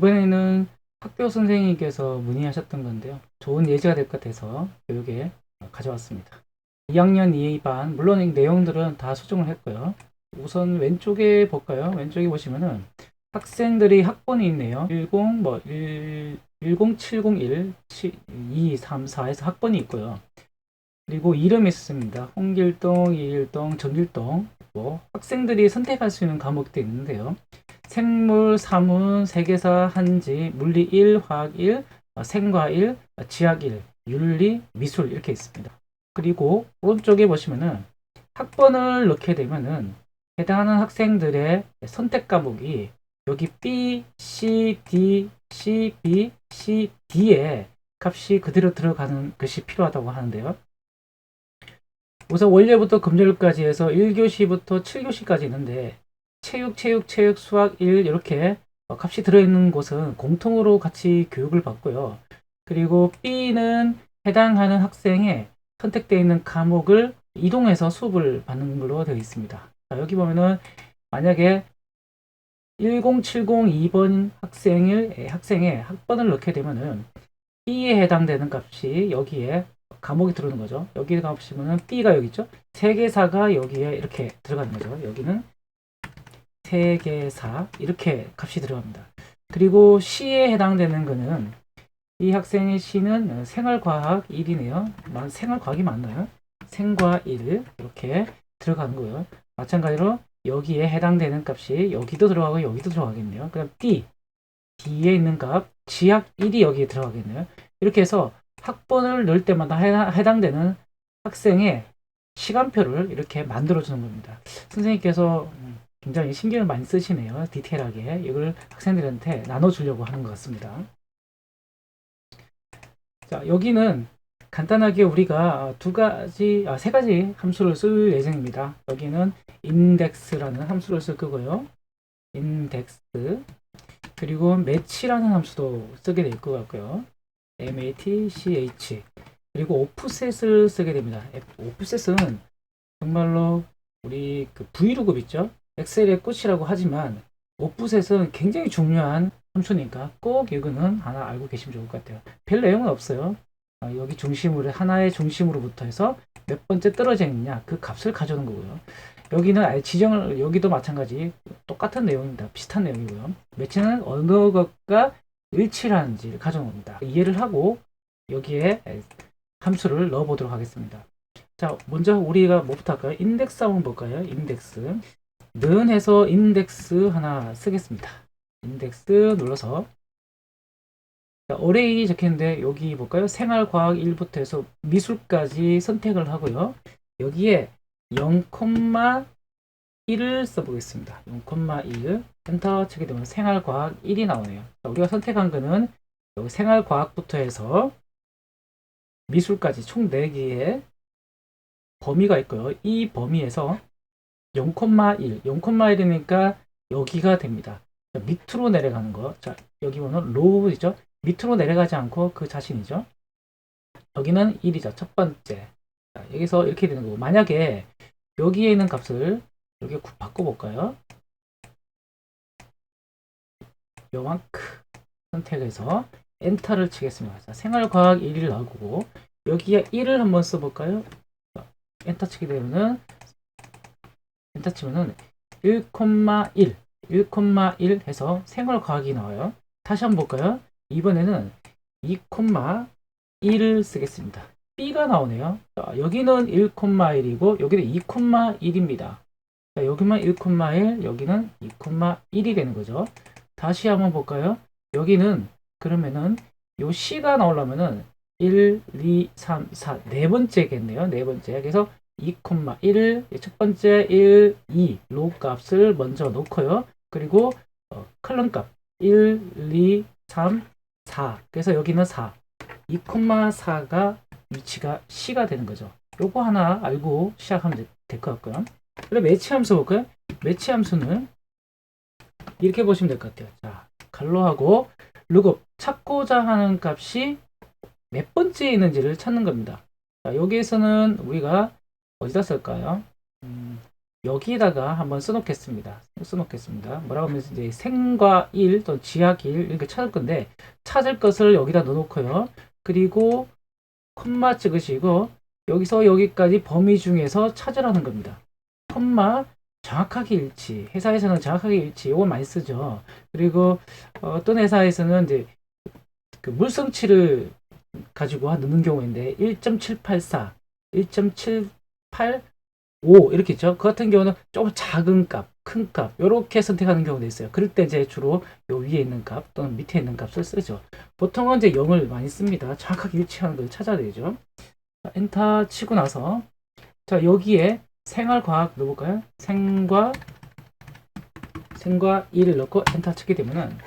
이번에는 학교 선생님께서 문의하셨던 건데요. 좋은 예지가 될 것 같아서 교육에 가져왔습니다. 2학년 2반, 물론 이 내용들은 다 수정을 했고요. 우선 왼쪽에 볼까요? 왼쪽에 보시면은 학생들이 학번이 있네요. 10, 뭐, 1, 10701, 2, 3, 4에서 학번이 있고요. 그리고 이름이 있습니다. 홍길동, 이일동, 정길동. 뭐 학생들이 선택할 수 있는 과목도 있는데요. 생물, 사문, 세계사, 한지, 물리 1, 화학 1, 어, 생과 1, 어, 지학 1, 윤리, 미술 이렇게 있습니다. 그리고 오른쪽에 보시면은 학번을 넣게 되면은 해당하는 학생들의 선택 과목이 여기 B, C, D, C, B, C, D에 값이 그대로 들어가는 것이 필요하다고 하는데요. 우선 월요일부터 금요일까지 해서 1교시부터 7교시까지 있는데 체육, 체육, 체육, 수학 1 이렇게 값이 들어있는 곳은 공통으로 같이 교육을 받고요. 그리고 B는 해당하는 학생의 선택되어 있는 과목을 이동해서 수업을 받는 걸로 되어 있습니다. 자, 여기 보면은 만약에 10702번 학생을 학생의 학번을 넣게 되면은 B에 해당되는 값이 여기에 감옥이 들어오는 거죠. 여기 가보시면은 B가 여기 있죠. 세계사가 여기에 이렇게 들어가는 거죠. 여기는 세계사 이렇게 값이 들어갑니다. 그리고 C에 해당되는 거는 이 학생의 C는 생활과학 1이네요. 생활과학이 맞나요? 생과 1 이렇게 들어가는 거예요. 마찬가지로 여기에 해당되는 값이 여기도 들어가고 여기도 들어가겠네요. 그럼 D, D에 있는 값, 지학 1이 여기에 들어가겠네요. 이렇게 해서 학번을 넣을 때마다 해당되는 학생의 시간표를 이렇게 만들어주는 겁니다. 선생님께서 굉장히 신경을 많이 쓰시네요. 디테일하게. 이걸 학생들한테 나눠주려고 하는 것 같습니다. 자, 여기는 간단하게 우리가 두 가지, 아, 세 가지 함수를 쓸 예정입니다. 여기는 index라는 함수를 쓸 거고요. index. 그리고 match라는 함수도 쓰게 될 것 같고요. match 그리고 오프셋을 쓰게 됩니다. 오프셋은 정말로 우리 그 브이로그 있죠? 엑셀의 꽃이라고 하지만 오프셋은 굉장히 중요한 함수니까 꼭 이거는 하나 알고 계시면 좋을 것 같아요. 별 내용은 없어요. 아, 여기 중심으로 하나의 중심으로부터 해서 몇 번째 떨어져 있느냐 그 값을 가져오는 거고요. 여기는 아예 지정을 여기도 마찬가지 똑같은 내용입니다. 비슷한 내용이고요. 매치는 어느 것과 일치하는지를 가져옵니다. 이해를 하고 여기에 함수를 넣어 보도록 하겠습니다. 자, 먼저 우리가 뭐부터 할까요? 인덱스 한번 볼까요? 인덱스. 는 해서 인덱스 하나 쓰겠습니다. 인덱스 눌러서 자, 어레이 적혔는데 여기 볼까요? 생활과학 1부터 해서 미술까지 선택을 하고요. 여기에 0,1을 써보겠습니다. 0,1 엔터 치게 되면 생활과학 1이 나오네요. 우리가 선택한 거는 여기 생활과학부터 해서 미술까지 총 4개의 범위가 있고요. 이 범위에서 0,1, 0,1이니까 여기가 됩니다. 밑으로 내려가는 거. 자, 여기 보면 로우이죠. 밑으로 내려가지 않고 그 자신이죠. 여기는 1이죠. 첫 번째. 자, 여기서 이렇게 되는 거고. 만약에 여기에 있는 값을 여기 바꿔볼까요? 요만큼 선택해서 엔터를 치겠습니다. 자, 생활과학 1을 나오고 여기에 1을 한번 써볼까요? 엔터 치게 되면은 엔터 치면은 1,1 1,1 해서 생활과학이 나와요. 다시 한번 볼까요? 이번에는 2,1을 쓰겠습니다. B가 나오네요. 자, 여기는 1,1이고 여기는 2,1입니다. 자, 여기만 1,1 여기는 2,1이 되는 거죠. 다시 한번 볼까요? 여기는 그러면은 요 C가 나오려면은 1, 2, 3, 4, 네 번째겠네요. 네 번째. 그래서 2,1을 첫 번째 1, 2 로 값을 먼저 놓고요. 그리고 어, 컬럼 값 1, 2, 3, 4. 그래서 여기는 4. 2,4가 위치가 C가 되는 거죠. 요거 하나 알고 시작하면 될 것 같고요. 그럼 매치 함수 볼까요? 매치 함수는 이렇게 보시면 될 것 같아요. 자, 갈로하고 룩업 찾고자 하는 값이 몇 번째에 있는지를 찾는 겁니다. 자, 여기에서는 우리가 어디다 쓸까요? 음, 여기에다가 한번 써놓겠습니다. 써놓겠습니다. 뭐라고 하면 이제 생과 1 또는 1 이렇게 찾을 건데 찾을 것을 여기다 넣어놓고요. 그리고 콤마 찍으시고 여기서 여기까지 범위 중에서 찾으라는 겁니다. 콤마 정확하게 일치. 회사에서는 정확하게 일치. 이걸 많이 쓰죠. 그리고 어떤 회사에서는 이제 그 물성치를 가지고 넣는 경우인데 1.784, 1.785 이렇게 있죠. 그 같은 경우는 조금 작은 값, 큰 값, 이렇게 선택하는 경우도 있어요. 그럴 때 이제 주로 요 위에 있는 값 또는 밑에 있는 값을 쓰죠. 보통은 이제 0을 많이 씁니다. 정확하게 일치하는 걸 찾아야 되죠. 자, 엔터 치고 나서 자 여기에 생활과학 넣어볼까요? 생과 생과 1을 넣고 엔터 치게 되면은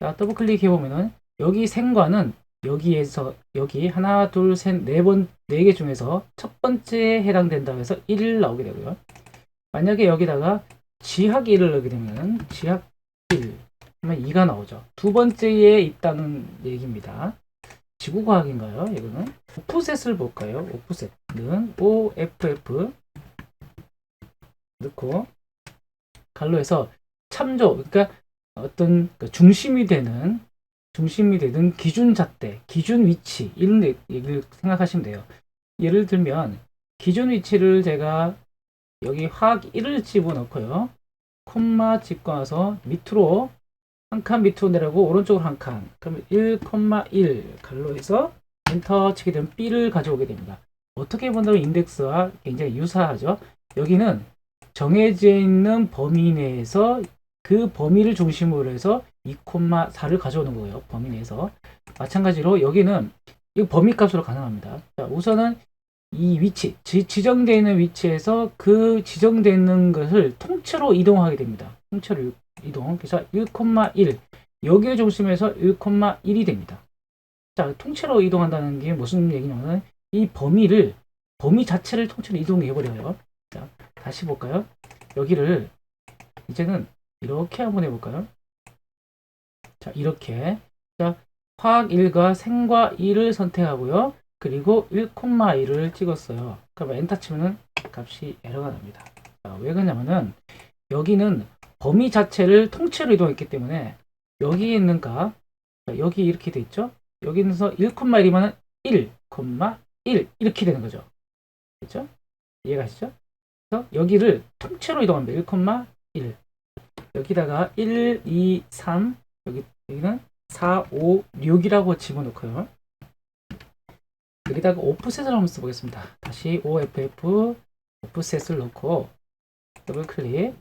자 더블 클릭해 보면은 여기 생과는 여기에서 여기 하나 둘 셋 네 번 네 개 중에서 첫 번째에 해당된다고 해서 1 나오게 되고요. 만약에 여기다가 지학 1을 넣게 되면 지학 1 하면 2가 나오죠. 두 번째에 있다는 얘기입니다. 지구과학인가요? 이거는 오프셋을 볼까요? 오프셋은 OFF 넣고 갈로 해서 참조 그러니까 어떤 그 중심이 되는 중심이 되는 기준 잣대, 기준 위치 이런 데- 얘기를 생각하시면 돼요. 예를 들면 기준 위치를 제가 여기 화학 1을 집어넣고요. 콤마 찍고 나서 밑으로 한 칸 밑으로 내려고 오른쪽으로 한 칸. 그러면 1,1 갈로 해서 엔터 치게 되면 B를 가져오게 됩니다. 어떻게 보면 인덱스와 굉장히 유사하죠. 여기는 정해져 있는 범위 내에서 그 범위를 중심으로 해서 2,4를 가져오는 거예요. 범위 내에서. 마찬가지로 여기는 이 범위 값으로 가능합니다. 자, 우선은 이 위치, 지, 지정되어 있는 위치에서 그 지정되어 있는 것을 통째로 이동하게 됩니다. 통째로 이동. 그래서 1,1 여기를 중심에서 1,1이 됩니다. 자, 통째로 이동한다는 게 무슨 얘기냐면 이 범위를 범위 자체를 통째로 이동해 버려요. 자, 다시 볼까요? 여기를 이제는 이렇게 한번 해볼까요? 자, 이렇게. 자, 화학 1과 생과 2를 선택하고요. 그리고 1,1을 찍었어요. 그러면 엔터 치면은 값이 에러가 납니다. 자, 왜 그러냐면은 여기는 범위 자체를 통째로 이동했기 때문에 여기에 있는 값, 자, 여기 이렇게 돼 있죠? 여기서 1,1이면은 1,1 이렇게 되는 거죠. 그렇죠? 이해가시죠? 그래서 여기를 통째로 이동합니다. 1,1 여기다가 1, 2, 3 여기, 여기는 4, 5, 6이라고 집어넣고요. 여기다가 오프셋을 한번 써보겠습니다. 다시 OFF 오프셋을 넣고 더블 클릭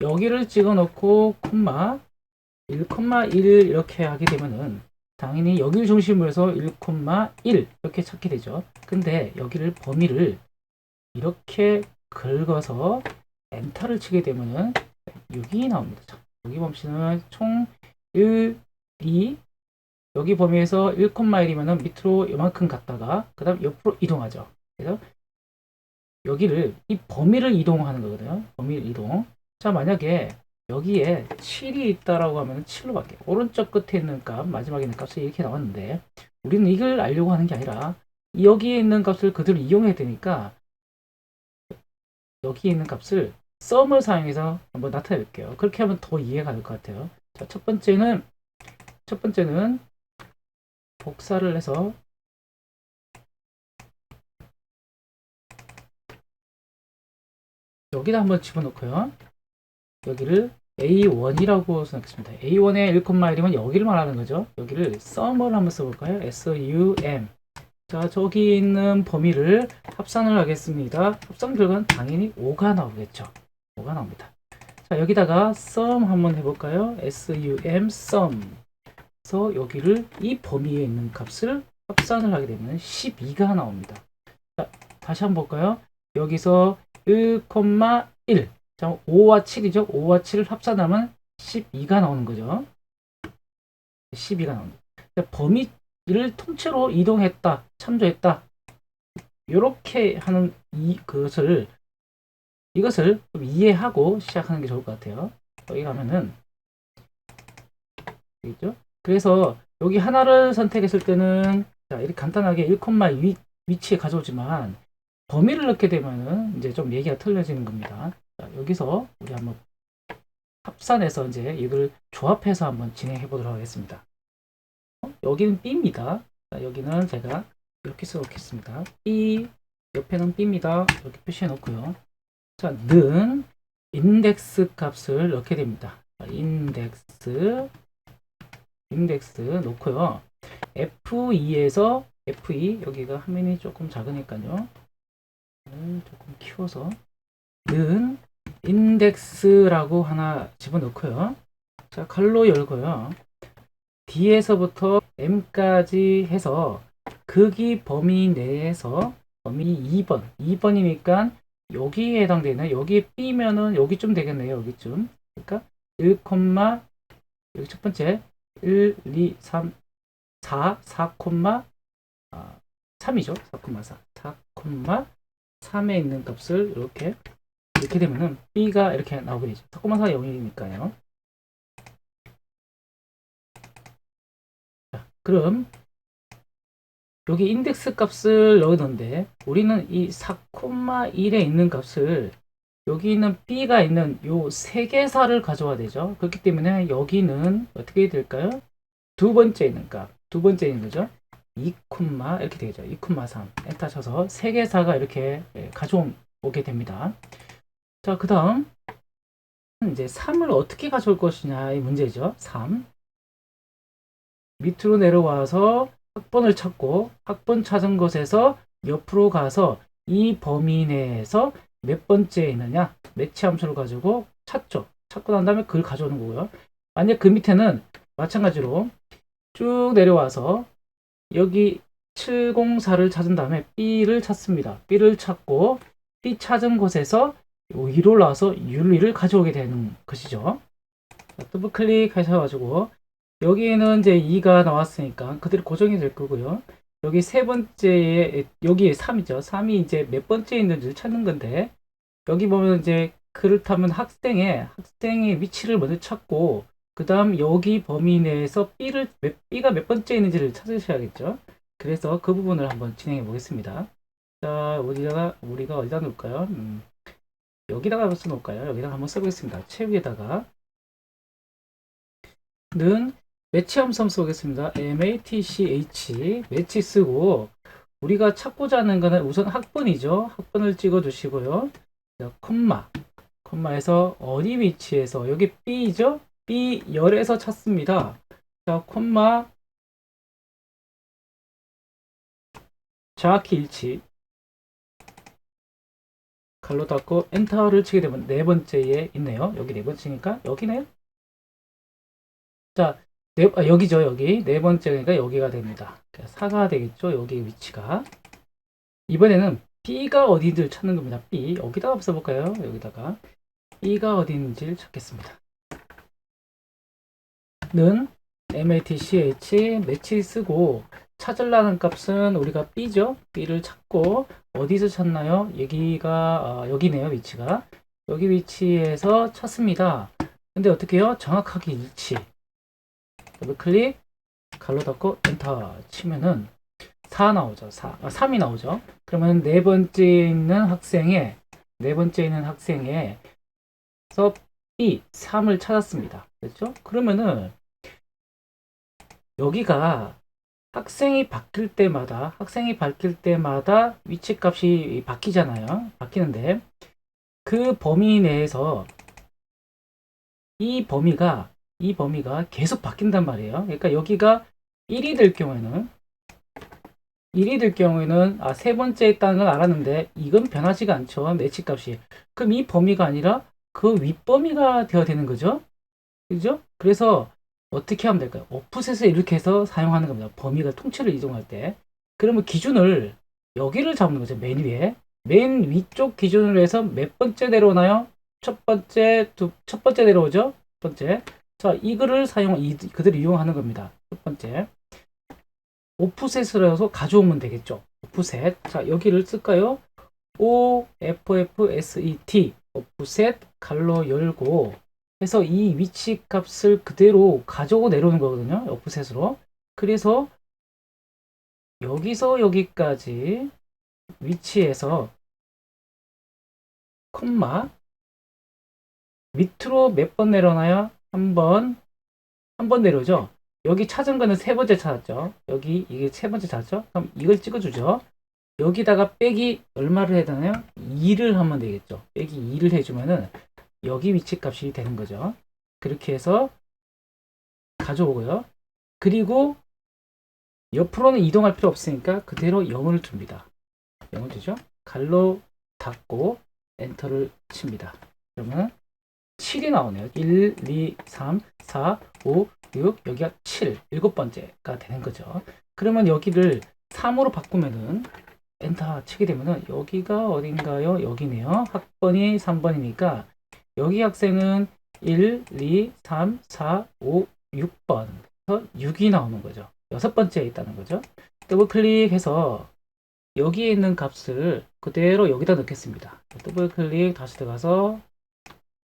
여기를 찍어 넣고 콤마 1,1 이렇게 하게 되면은 당연히 여기를 중심으로 해서 1,1 이렇게 찾게 되죠. 근데 여기를 범위를 이렇게 긁어서 엔터를 치게 되면은 6이 나옵니다. 자, 여기 범위는 총 1, 2 여기 범위에서 1,1이면은 밑으로 이만큼 갔다가 그 다음 옆으로 이동하죠. 그래서 여기를 이 범위를 이동하는 거거든요. 범위를 이동. 자 만약에 여기에 7이 있다라고 하면 7로 바뀌어요. 오른쪽 끝에 있는 값, 마지막에 있는 값이 이렇게 나왔는데 우리는 이걸 알려고 하는 게 아니라 여기에 있는 값을 그대로 이용해야 되니까 여기에 있는 값을 썸을 사용해서 한번 나타내 볼게요. 그렇게 하면 더 이해가 될 것 같아요. 자, 첫 번째는 첫 번째는 복사를 해서 여기다 한번 집어넣고요. 여기를 A1이라고 생각했습니다. A1의 1,1이면 여기를 말하는 거죠. 여기를 sum을 한번 써볼까요? S-U-M. 자, 저기 있는 범위를 합산을 하겠습니다. 합산 결과는 당연히 5가 나오겠죠. 5가 나옵니다. 자, 여기다가 sum 한번 해볼까요? sum sum. 그래서 여기를 이 범위에 있는 값을 합산을 하게 되면 12가 나옵니다. 자, 다시 한번 볼까요? 여기서 1,1. 자, 5와 7이죠? 5와 7을 합산하면 12가 나오는 거죠. 12가 나옵니다. 범위를 통째로 이동했다, 참조했다. 이렇게 하는 이 그것을 이것을 좀 이해하고 시작하는 게 좋을 것 같아요. 여기 가면은 되겠죠? 그래서 여기 하나를 선택했을 때는 자, 이렇게 간단하게 1, 위, 위치에 가져오지만 범위를 넣게 되면은 이제 좀 얘기가 틀려지는 겁니다. 자, 여기서 우리 한번 합산해서 이제 이걸 조합해서 한번 진행해 보도록 하겠습니다. 어? 여기는 B입니다. 자, 여기는 제가 이렇게 써놓겠습니다. B 옆에는 B입니다. 이렇게 표시해 놓고요. 자, 는 인덱스 값을 넣게 됩니다. 자, 인덱스 인덱스 놓고요. F2에서 F2 여기가 화면이 조금 작으니까요. 음, 조금 키워서 는 인덱스라고 하나 집어넣고요. 자, 칼로 열고요. D에서부터 M까지 해서 극이 범위 내에서 범위 2번, 2번이니까 여기에 해당되는 여기 B면은 여기쯤 되겠네요. 여기쯤. 그러니까 1, 여기 첫 번째 1, 2, 3, 4, 4, 아, 3이죠. 4,4. 4, 3에 있는 값을 이렇게 이렇게 되면은 B가 이렇게 나오게 되죠. 4,4 0이니까요. 자, 그럼 여기 인덱스 값을 넣었는데 우리는 이 4,1에 있는 값을 여기 있는 B가 있는 요 세 개사를 가져와야 되죠. 그렇기 때문에 여기는 어떻게 될까요? 두 번째 있는 값, 두 번째 있는 거죠. 2, 이렇게 되죠. 2,3 엔터 쳐서 세 개사가 이렇게 예, 가져오게 됩니다. 자, 그 다음 이제 3을 어떻게 가져올 것이냐의 문제죠. 3 밑으로 내려와서 학번을 찾고 학번 찾은 곳에서 옆으로 가서 이 범위 내에서 몇 번째에 있느냐 매치 함수를 가지고 찾죠. 찾고 난 다음에 그걸 가져오는 거고요. 만약 그 밑에는 마찬가지로 쭉 내려와서 여기 704를 찾은 다음에 B를 찾습니다. B를 찾고 B 찾은 곳에서 위로 올라와서 윤리를 가져오게 되는 것이죠. 더블 클릭하셔가지고 여기에는 이제 2가 나왔으니까 그대로 고정이 될 거고요. 여기 세 번째에 여기 3이죠. 3이 이제 몇 번째 있는지를 찾는 건데 여기 보면 이제 그렇다면 학생의 학생의 위치를 먼저 찾고 그 다음 여기 범위 내에서 B를 B가 몇 번째 있는지를 찾으셔야겠죠. 그래서 그 부분을 한번 진행해 보겠습니다. 자, 우리가 우리가 어디다 놓을까요? 음, 여기다가 써놓을까요? 여기다가 한번 써보겠습니다. 최위에다가 는 매치 함수 쏘겠습니다. match 매치 쓰고 우리가 찾고자 하는 거는 우선 학번이죠. 학번을 찍어 주시고요. 자, 콤마 콤마에서 어디 위치에서 여기 B죠? B 열에서 찾습니다. 자, 콤마 정확히 일치 칼로 닫고 엔터를 치게 되면 네 번째에 있네요. 여기 네 번째니까 여기네요. 자, 네, 아, 여기죠, 여기. 네 번째니까 여기가 됩니다. 4가 되겠죠, 여기 위치가. 이번에는 B가 어디를 찾는 겁니다. B. 여기다가 써볼까요? 여기다가. B가 어디 있는지를 찾겠습니다. 는 match 매치 쓰고 찾으려는 값은 우리가 B죠. B를 찾고 어디서 찾나요? 여기가 어, 여기네요. 위치가. 여기 위치에서 찾습니다. 근데 어떻게 해요? 정확하게 일치. 더블 클릭, 갈로 닫고 엔터 치면은 4 나오죠. 4. 아, 3이 나오죠. 그러면 네 번째 있는 학생의 네 번째 있는 학생의 서 B 3을 찾았습니다. 그렇죠? 그러면은 여기가 학생이 바뀔 때마다 학생이 바뀔 때마다 위치 값이 바뀌잖아요. 바뀌는데 그 범위 내에서 이 범위가 이 범위가 계속 바뀐단 말이에요. 그러니까 여기가 1이 될 경우에는 1이 될 경우에는 아, 세 번째 걸 알았는데 이건 변하지가 않죠. 매치 값이. 그럼 이 범위가 아니라 그 윗범위가 되어야 되는 거죠. 그죠? 그래서 어떻게 하면 될까요? 오프셋을 이렇게 해서 사용하는 겁니다. 범위가 통째로 이동할 때. 그러면 기준을 여기를 잡는 거죠. 맨 위에. 맨 위쪽 기준으로 해서 몇 번째 내려오나요? 첫 번째, 두, 첫 번째 내려오죠? 첫 번째. 자, 이거를 사용, 이, 그대로 이용하는 겁니다. 첫 번째. 오프셋으로 해서 가져오면 되겠죠. 오프셋. 자, 여기를 쓸까요? O, F, F, S, E, T. 오프셋, 갈로 열고, 해서 이 위치 값을 그대로 가져오고 내려오는 거거든요. 오프셋으로. 그래서 여기서 여기까지 위치에서 콤마 밑으로 몇 번 내려놔요? 한 번, 한 번 내려오죠? 여기 찾은 거는 세 번째 찾았죠? 여기 이게 세 번째 찾았죠? 그럼 이걸 찍어주죠? 여기다가 빼기 얼마를 되나요? 2를 하면 되겠죠? 빼기 2를 해주면은 여기 위치 값이 되는 거죠. 그렇게 해서 가져오고요. 그리고 옆으로는 이동할 필요 없으니까 그대로 0을 줍니다. 0을 주죠. 갈로 닫고 엔터를 칩니다. 그러면 7이 나오네요. 1, 2, 3, 4, 5, 6, 여기가 7, 일곱 번째가 되는 거죠. 그러면 여기를 3으로 바꾸면은 엔터 치게 되면은 여기가 어딘가요? 여기네요. 학번이 3번이니까 여기 학생은 1, 2, 3, 4, 5, 6번. 그래서 6이 나오는 거죠. 여섯 번째에 있다는 거죠. 더블 클릭해서 여기에 있는 값을 그대로 여기다 넣겠습니다. 더블 클릭 다시 들어가서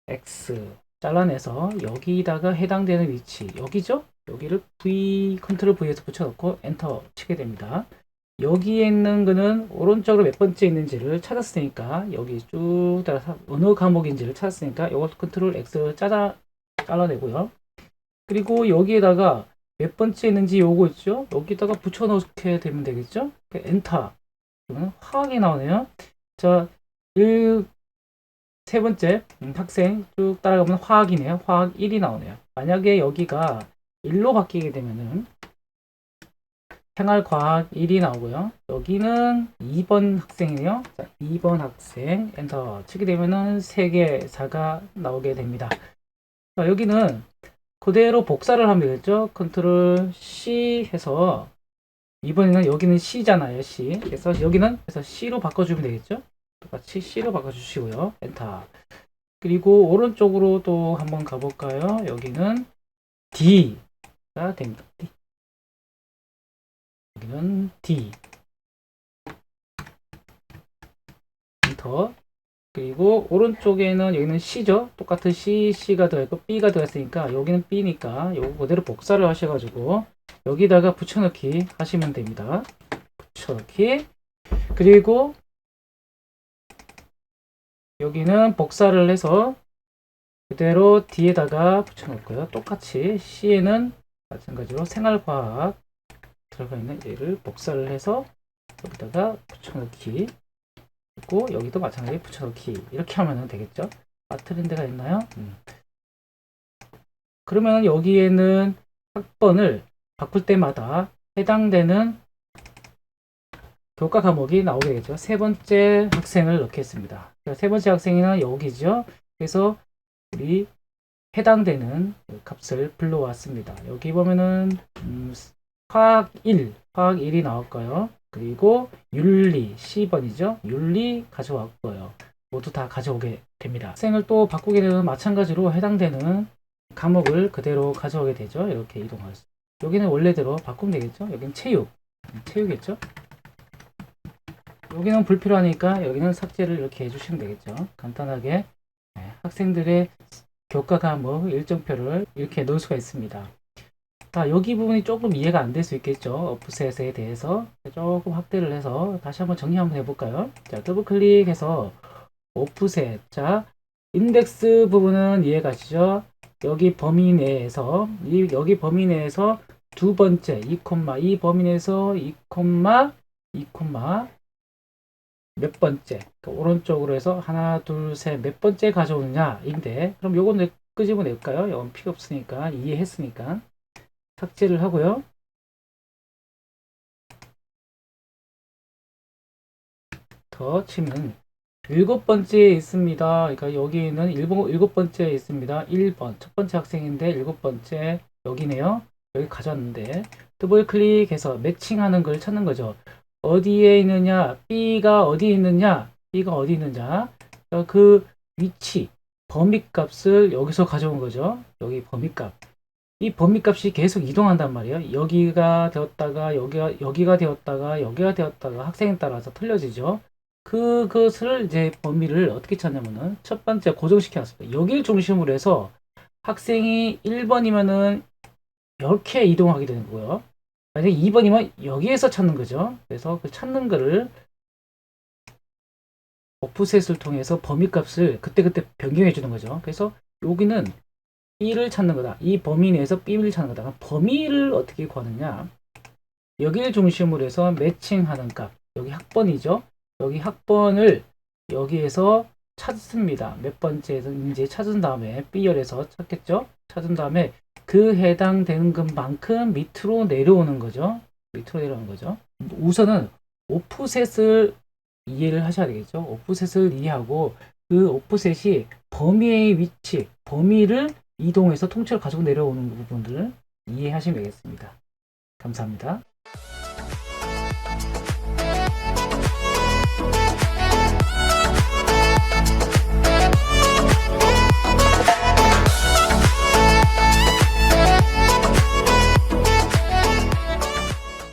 X 잘라내서 여기다가 해당되는 위치 여기죠? 여기를 V 컨트롤 V에서 붙여놓고 엔터 치게 됩니다. 여기에 있는 거는 오른쪽으로 몇 번째 있는지를 찾았으니까 여기 쭉 따라서 어느 과목인지를 찾았으니까 이것 컨트롤 X 짜자 잘라내고요. 그리고 여기에다가 몇 번째 있는지 요거 있죠? 여기다가 붙여넣게 되면 되겠죠? 그 엔터 그러면 화학이 나오네요. 자, 1, 세 번째 음, 학생 쭉 따라가면 화학이네요. 화학 1이 나오네요. 만약에 여기가 1로 바뀌게 되면은 생활과학 1이 나오고요. 여기는 2번 학생이네요. 자, 2번 학생 엔터 치게 되면은 3개 4가 나오게 됩니다. 자, 여기는 그대로 복사를 하면 되겠죠. 컨트롤 C 해서 이번에는 여기는 C잖아요. C. 그래서 여기는 그래서 C로 바꿔주면 되겠죠. 똑같이 C로 바꿔주시고요. 엔터. 그리고 오른쪽으로 또 한번 가볼까요? 여기는 D가 됩니다. D. 여기는 D. 엔터. 그리고 오른쪽에는 여기는 C죠. 똑같은 C, C가 들어있고 B가 들어있으니까 여기는 B니까 요거 그대로 복사를 하셔가지고 여기다가 붙여넣기 하시면 됩니다. 붙여넣기. 그리고 여기는 복사를 해서 그대로 D에다가 붙여놓고요. 똑같이 C에는 마찬가지로 생활과학 들어가 있는 얘를 복사를 해서 여기다가 붙여넣기 그리고 여기도 마찬가지 붙여넣기 이렇게 하면 되겠죠. 아 데가 있나요? 음. 그러면 여기에는 학번을 바꿀 때마다 해당되는 교과 과목이 나오게 되죠. 세 번째 학생을 넣겠습니다. 세 번째 학생은 여기죠. 그래서 우리 해당되는 값을 불러왔습니다. 여기 보면은 음, 화학 1, 화학 1이 나올까요? 그리고 윤리 10번이죠. 윤리 가져왔고요. 모두 다 가져오게 됩니다. 학생을 또 바꾸게 되면 마찬가지로 해당되는 과목을 그대로 가져오게 되죠. 이렇게 이동할 수. 여기는 원래대로 바꾸면 되겠죠. 여기는 체육, 체육이겠죠. 여기는 불필요하니까 여기는 삭제를 이렇게 해주시면 되겠죠. 간단하게 네, 학생들의 교과 과목 일정표를 이렇게 놓을 수가 있습니다. 자, 여기 부분이 조금 이해가 안 될 수 있겠죠. 오프셋에 대해서 조금 확대를 해서 다시 한번 정리 한번 해볼까요? 자, 더블 클릭해서 오프셋. 자, 인덱스 부분은 이해가시죠? 여기 범위 내에서 이 여기 범위 내에서 두 번째 2, 이 범위 내에서 2, 2, 몇 번째 그러니까 오른쪽으로 해서 하나 둘 셋 몇 번째 가져오느냐인데 그럼 요건 끄집어낼까요? 이건 필요 없으니까 이해했으니까 삭제를 하고요. 더 치면 일곱 번째에 있습니다. 그러니까 여기는 일곱, 번째에 있습니다. 1번. 첫 번째 학생인데 일곱 번째 여기네요. 여기 가져왔는데 더블 클릭해서 매칭하는 걸 찾는 거죠. 어디에 있느냐, B가 어디에 있느냐, B가 어디 있느냐, 그 위치, 범위값을 여기서 가져온 거죠. 여기 범위값. 이 범위값이 계속 이동한단 말이에요. 여기가 되었다가 여기가 여기가 되었다가 여기가 되었다가 학생에 따라서 틀려지죠. 그것을 이제 범위를 어떻게 찾냐면은 첫 번째 고정시켜 놨습니다. 여기를 중심으로 해서 학생이 1번이면은 이렇게 이동하게 되는 거고요. 만약에 2번이면 여기에서 찾는 거죠. 그래서 그 찾는 거를 오프셋을 통해서 범위값을 그때그때 변경해 주는 거죠. 그래서 여기는 B를 찾는 거다. 이 범위 내에서 B를 찾는 거다. 범위를 어떻게 구하느냐? 여기를 중심으로 해서 매칭하는 값. 여기 학번이죠. 여기 학번을 여기에서 찾습니다. 몇 번째인지 찾은 다음에 B열에서 찾겠죠? 찾은 다음에 그 해당되는 것만큼 밑으로 내려오는 거죠. 밑으로 내려오는 거죠. 우선은 오프셋을 이해를 하셔야 되겠죠. 오프셋을 이해하고 그 오프셋이 범위의 위치, 범위를 이동해서 통째로 가지고 내려오는 부분들을 이해하시면 되겠습니다. 감사합니다.